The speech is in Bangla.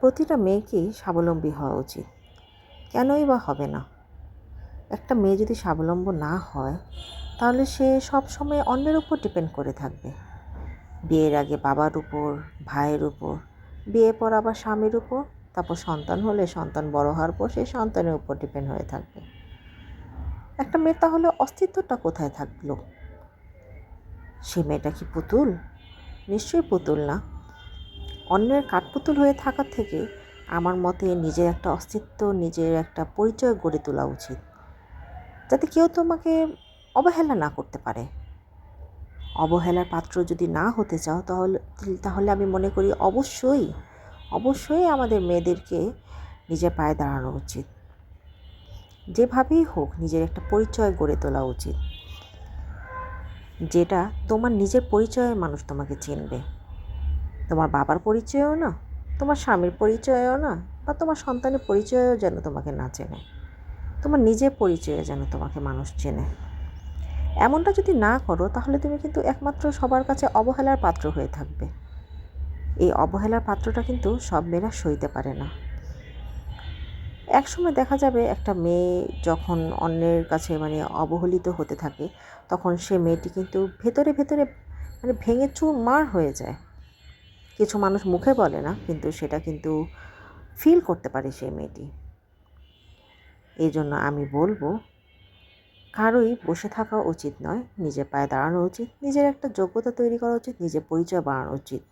প্রতিটা মেয়েকেই স্বাবলম্বী হওয়া উচিত। কেনই বা হবে না? একটা মেয়ে যদি স্বাবলম্ব না হয়, তাহলে সে সব সময় অন্যের উপর ডিপেন্ড করে থাকবে। বিয়ের আগে বাবার উপর, ভাইয়ের উপর, বিয়ে পর আবার স্বামীর উপর, তারপর সন্তান হলে সন্তান বড় হওয়ার পর সেই সন্তানের উপর ডিপেন্ড হয়ে থাকবে। একটা মেয়ের তাহলে অস্তিত্বটা কোথায় থাকল? সে মেয়েটা কি পুতুল? নিশ্চয়ই পুতুল না। অন্যের কাঠপুতুল হয়ে থাকার থেকে আমার মতে নিজের একটা অস্তিত্ব, নিজের একটা পরিচয় গড়ে তোলা উচিত। যাতে কেউ তোমাকে অবহেলা না করতে পারে। অবহেলার পাত্র যদি না হতে চাও, তাহলে তাহলে আমি মনে করি অবশ্যই অবশ্যই আমাদের মেয়েদেরকে নিজের পায়ে দাঁড়ানো উচিত। যেভাবেই হোক, নিজের একটা পরিচয় গড়ে তোলা উচিত। যেটা তোমার নিজের পরিচয়ে মানুষ তোমাকে চিনবে। তোমার বাবার পরিচয়ও না, তোমার স্বামীর পরিচয়ও না, বা তোমার সন্তানের পরিচয়ও যেন তোমাকে না চেনে, তোমার নিজের পরিচয়ে যেন তোমাকে মানুষ চেনে। এমনটা যদি না করো, তাহলে তুমি কিন্তু একমাত্র সবার কাছে অবহেলার পাত্র হয়ে থাকবে। এই অবহেলার পাত্রটা কিন্তু সব মেয়েরা সইতে পারে না। একসময় দেখা যাবে একটা মেয়ে যখন অন্যের কাছে মানে অবহেলিত হতে থাকে, তখন সে মেয়েটি কিন্তু ভেতরে ভেতরে মানে ভেঙে চুরমার হয়ে যায়। কিছু মানুষ মুখে বলে না, কিন্তু সেটা কিন্তু ফিল করতে পারে সেই মেয়েটি। এই জন্য আমি বলব, কারোই বসে থাকা উচিত নয়, নিজের পায়ে দাঁড়ানো উচিত, নিজের একটা যোগ্যতা তৈরি করা উচিত, নিজের পরিচয় বাড়ানো উচিত।